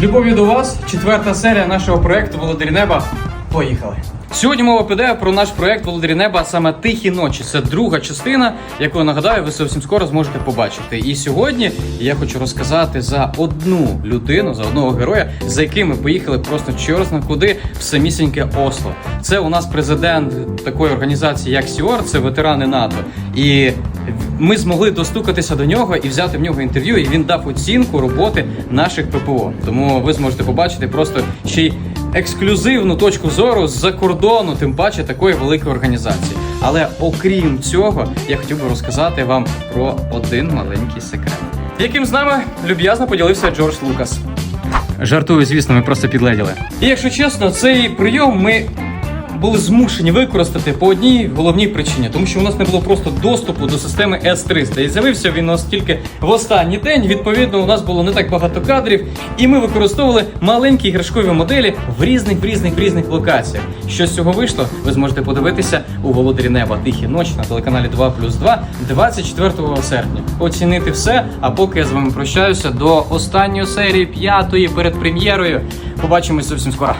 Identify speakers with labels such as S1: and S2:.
S1: З любов'ю до вас, четверта серія нашого проекту Володарі Неба. Поїхали! Сьогодні мова піде про наш проект Володарі Неба, а саме Тихі ночі. Це друга частина, яку нагадаю, ви зовсім скоро зможете побачити. І сьогодні я хочу розказати за одну людину, за одного героя, за яким ми поїхали просто чорно куди в самісіньке Осло. Це у нас президент такої організації, як Сіор, це ветерани НАТО. І ми змогли достукатися до нього і взяти в нього інтерв'ю, і він дав оцінку роботи наших ППО. Тому ви зможете побачити просто ще й ексклюзивну точку зору з-за кордону, тим паче такої великої організації. Але окрім цього, я хотів би розказати вам про один маленький секрет, яким з нами люб'язно поділився Джордж Лукас. Жартую, звісно, ми просто підледіли. І якщо чесно, цей прийом ми були змушені використати по одній головній причині, тому що у нас не було просто доступу до системи S300. І з'явився він у нас тільки в останній день. Відповідно, у нас було не так багато кадрів, і ми використовували маленькі іграшкові моделі в різних, в різних, в різних локаціях. Що з цього вийшло, ви зможете подивитися у Володарі Неба Тихі ночі на телеканалі 2 плюс 2 24 серпня. Оцінити все. А поки я з вами прощаюся до останньої серії п'ятої перед прем'єрою. Побачимось зовсім скоро.